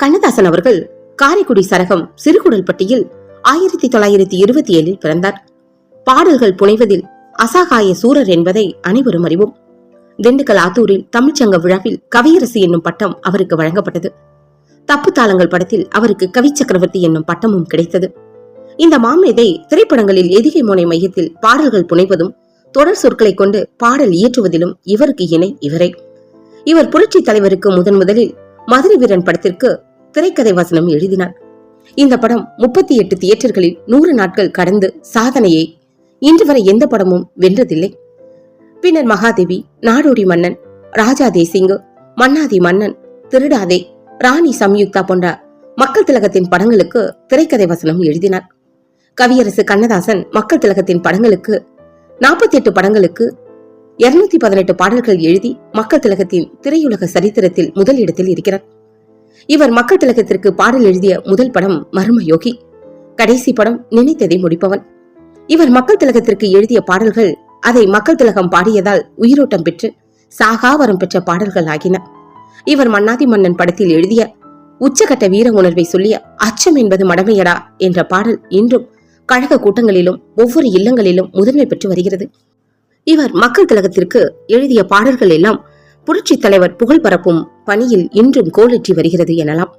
கண்ணதாசன் அவர்கள் காரைக்குடி சரகம் சிறுகுடல்பட்டியில் ஆயிரத்தி தொள்ளாயிரத்தி இருபத்தி ஏழில் பிறந்தார். பாடல்கள் புனைவதில் அசாகாய சூரர் என்பதை அனைவரும் அறிவோம். திண்டுக்கல் ஆத்தூரில் தமிழ்ச்சங்க விழாவில் கவியரசு என்னும் பட்டம் அவருக்கு வழங்கப்பட்டது. தப்பு தாளங்கள் படத்தில் அவருக்கு கவி சக்கரவர்த்தி என்னும் பட்டமும் கிடைத்தது. இந்த மாமேதை திரைப்படங்களில் எதிகை மோனை மையத்தில் பாடல்கள் புனைவதும் தொடர் சொற்களை கொண்டு பாடல் இயற்றுவதிலும் இவருக்கு இணை இவரே. இவர் புரட்சி தலைவருக்கு முதன் முதலில் மதுரை வீரன் படத்திற்கு திரைக்கதை வசனம் எழுதினார் இந்த படம் முப்பத்தி எட்டு தியேட்டர்களில் நூறு நாட்கள் கடந்து சாதனையை இன்று வரை எந்த படமும் வென்றதில்லை. பின்னர் மகாதேவி நாடோடி மன்னன் ராஜா தேசிங்கு மன்னாதி மன்னன் திருடாதே ராணி சம்யுக்தா போன்ற மக்கள் திலகத்தின் படங்களுக்கு திரைக்கதை வசனம் எழுதினார் கவியரசு கண்ணதாசன் மக்கள் திலகத்தின் படங்களுக்கு நாற்பத்தி எட்டு படங்களுக்கு இருநூத்தி பதினெட்டு பாடல்கள் எழுதி மக்கள் திலகத்தின் திரையுலக சரித்திரத்தில் முதல் இடத்தில் இருக்கிறார். இவர் மக்கள் திலகத்திற்கு பாடல் எழுதிய முதல் படம் மர்ம யோகி கடைசி படம் நினைத்ததை முடிப்பவன். இவர் மக்கள் திலகத்திற்கு எழுதிய பாடல்கள் அதை மக்கள் திலகம் பாடியதால் உயிரோட்டம் பெற்று சாகாவரம் பெற்ற பாடல்கள் ஆகின. இவர் மன்னாதி மன்னன் படத்தில் எழுதிய உச்சகட்ட வீர உணர்வை சொல்லிய அச்சம் என்பது மடமையடா என்ற பாடல் இன்றும் கழக கூட்டங்களிலும் ஒவ்வொரு இல்லங்களிலும் முதன்மை பெற்று வருகிறது. இவர் மக்கள் திலகத்திற்கு எழுதிய பாடல்கள் எல்லாம் புரட்சி தலைவர் புகழ் பரப்பும் பணியில் இன்றும் கோலற்றி வருகிறது எனலாம்.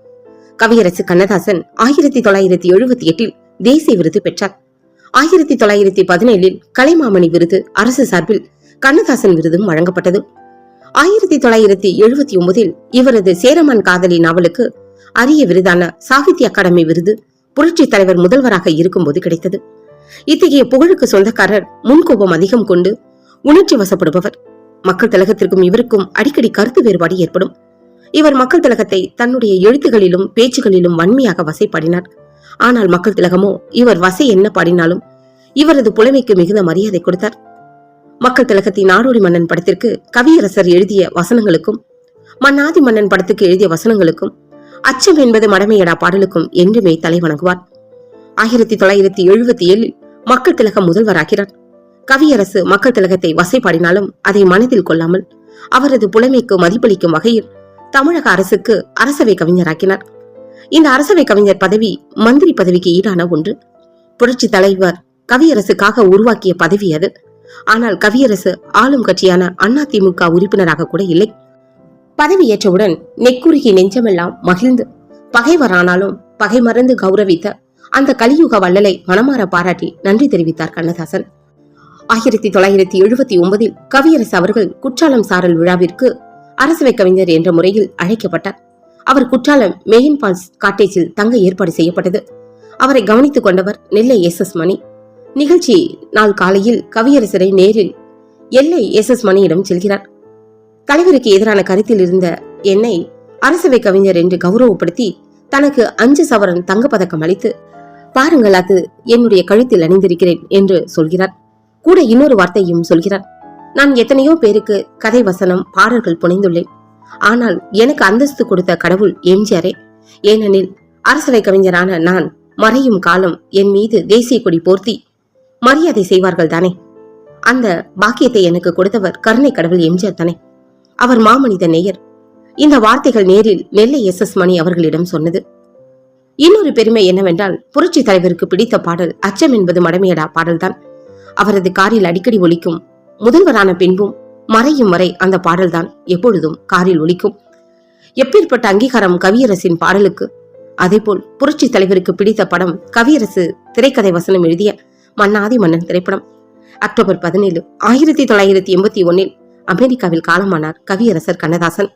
கவியரசு கண்ணதாசன் ஆயிரத்தி தொள்ளாயிரத்தி எழுபத்தி எட்டில் தேசிய விருது பெற்றார். ஆயிரத்தி தொள்ளாயிரத்தி பதினேழில் கலைமாமணி விருது அரசு சார்பில் கண்ணதாசன் விருதும் வழங்கப்பட்டது. ஆயிரத்தி தொள்ளாயிரத்தி எழுபத்தி ஒன்பதில் இவரது சேரமான் காதலி நாவலுக்கு அரிய விருதான சாகித்ய அகாடமி விருது புரட்சி தலைவர் முதல்வராக இருக்கும்போது கிடைத்தது. இத்தகைய புகழுக்கு சொந்தக்காரர் முன்கோபம் அதிகம் கொண்டு உணர்ச்சி வசப்படுபவர். மக்கள் திலகத்திற்கும் இவருக்கும் அடிக்கடி கருத்து வேறுபாடு ஏற்படும். இவர் மக்கள் திலகத்தை தன்னுடைய எழுத்துகளிலும் பேச்சுகளிலும் வன்மையாக வசைப்பாடினார். ஆனால் மக்கள் திலகமோ இவர் வசை என்ன பாடினாலும் இவரது புலமைக்கு மிகுந்த மரியாதை கொடுத்தார். மக்கள் திலகத்தின் நாடோடி மன்னன் படத்திற்கு கவியரசர் எழுதிய வசனங்களுக்கும் மன்னாதி மன்னன் படத்துக்கு எழுதிய வசனங்களுக்கும் அச்சம் என்பது மடமையடா பாடலுக்கும் என்றுமே தலை வணங்குவார். ஆயிரத்தி தொள்ளாயிரத்தி எழுபத்தி ஏழில் மக்கள் திலகம் முதல்வராகிறார். கவியரசு மக்கள் திலகத்தை வசைப்பாடினாலும் அதை மனதில் கொள்ளாமல் அவரது புலமைக்கு மதிப்பளிக்கும் வகையில் தமிழக அரசுக்கு அரசவை கவிஞராக்கினார். இந்த அரசவை கவிஞர் பதவி மந்திரி பதவிக்கு ஈடான ஒன்று. புரட்சி தலைவர் கவியரசுக்காக உருவாக்கிய பதவி அது. ஆனால் கவியரசு ஆளும் கட்சியான அதிமுக உறுப்பினராக கூட இல்லை. பதவியேற்றவுடன் நெக்குருகி நெஞ்சமெல்லாம் மகிழ்ந்து பகைவரானாலும் பகை மறந்து கௌரவித்த அந்த கலியுக வள்ளலை மனமாற பாராட்டி நன்றி தெரிவித்தார் கண்ணதாசன். ஆயிரத்தி தொள்ளாயிரத்தி எழுபத்தி ஒன்பதில் கவியரசு அவர்கள் குற்றாலம் சாரல் விழாவிற்கு அரசவை கவிஞர் என்ற முறையில் அழைக்கப்பட்டார். அவர் குற்றாலம் மெயின் பால்ஸ் காட்டேஜில் தங்க ஏற்பாடு செய்யப்பட்டது. அவரை கவனித்துக் கொண்டவர் நெல்லை எஸ் எஸ் மணி. நிகழ்ச்சி நாள் காலையில் கவியரசரை நேரில் எல்லை எஸ் எஸ் மணியிடம் செல்கிறார். தலைவருக்கு எதிரான கருத்தில் இருந்த என்னை அரசவை கவிஞர் என்று கௌரவப்படுத்தி தனக்கு அஞ்சு சவரன் தங்கப்பதக்கம் அளித்து பாருங்கள் அது என்னுடைய கழுத்தில் அணிந்திருக்கிறேன் என்று சொல்கிறார். கூட இன்னொரு வார்த்தையும் சொல்கிறார். நான் எத்தனையோ பேருக்கு கதை வசனம் பாடல்கள் புனைந்துள்ளேன். ஆனால் எனக்கு அந்தஸ்து கொடுத்த கடவுள் எம்ஜிஆரே. ஏனெனில் அரசவை கவிஞரான நான் மறையும் காலம் என் மீது தேசிய கொடி போர்த்தி. மரியாதை செய்வார்கள் தானே. அந்த பாக்கியத்தை எனக்கு கொடுத்தவர் கருணை கடவுள் எம்ஜிஆர் தானே. அவர் மாமனித நேயர். இந்த வார்த்தைகள் நேரில் நெல்லை எஸ் எஸ் மணி அவர்களிடம் சொன்னது. இன்னொரு பெருமை என்னவென்றால் புரட்சி தலைவருக்கு பிடித்த பாடல் அச்சம் என்பது மடமையடா பாடல்தான். அவரது காரில் அடிக்கடி ஒலிக்கும். முதல்வரான பின்பும் மறையும் வரை அந்த பாடல்தான் எப்பொழுதும் காரில் ஒலிக்கும். எப்பேற்பட்ட அங்கீகாரம் கவியரசின் பாடலுக்கு அதேபோல் புரட்சி தலைவருக்கு பிடித்த படம் கவியரசு திரைக்கதை வசனம் எழுதிய மன்னாதி மன்னன் திரைப்படம். அக்டோபர் பதினேழு ஆயிரத்தி தொள்ளாயிரத்தி எண்பத்தி ஒன்னில் அமெரிக்காவில் காலமானார் கவியரசர் கண்ணதாசன்.